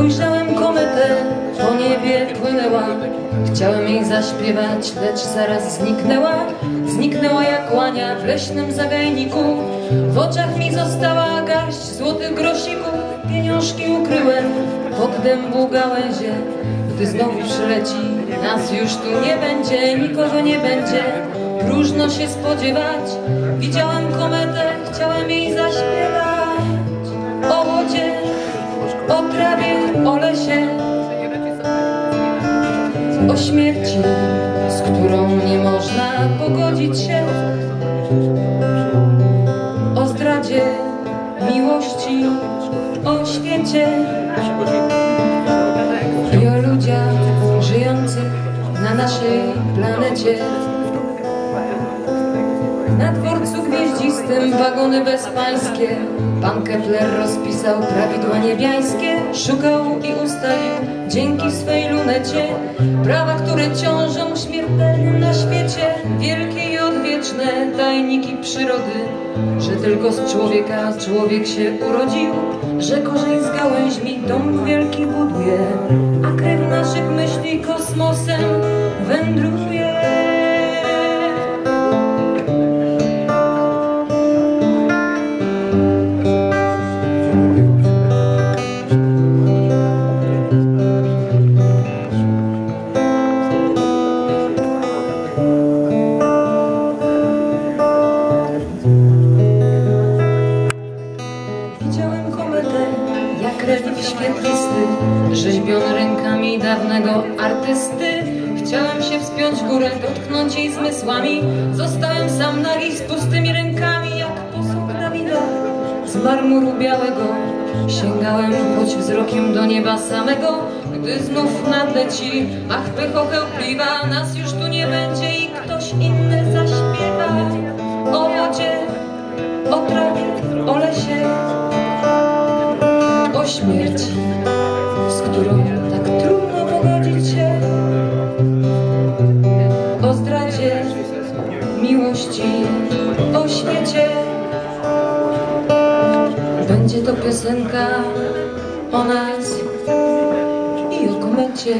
Ujrzałem kometę, po niebie płynęła. Chciałem jej zaśpiewać, lecz zaraz zniknęła. Zniknęła jak łania w leśnym zagajniku. W oczach mi została Pieniążki ukryłem pod dębu gałęzie Gdy znowu przyleci, nas już tu nie będzie Nikogo nie będzie, próżno się spodziewać Widziałem kometę, chciałem jej zaśpiewać. O wodzie, o trawie, o lesie, o śmierci, z którą nie można pogodzić się, o zdradzie, miłości, o świecie i o ludziach żyjących na naszej planecie. Na dworcu gwieździstym wagony bezpańskie Pan Kepler rozpisał prawidła niebiańskie Szukał i ustalił dzięki swej lunecie Prawa, które ciążą śmiertelnie na świecie Wielkie i odwieczne tajniki przyrody Że tylko z człowieka człowiek się urodził Że korzeń z gałęźmi dom wielki buduje A krew naszych myśli kosmosem wędruje relikt świetlisty, rzeźbiony rękami dawnego artysty. Chciałem się wspiąć górę, dotknąć jej zmysłami. Zostałem sam nagi z pustymi rękami, jak posąg Dawida z marmuru białego. Sięgałem choć wzrokiem do nieba samego, gdy znów nadleci, ach pychochełpliwa, nas już tu nie będzie i śmierci, z którą tak trudno pogodzić się, o zdradzie, miłości, o świecie. Będzie to piosenka o nas i o komecie.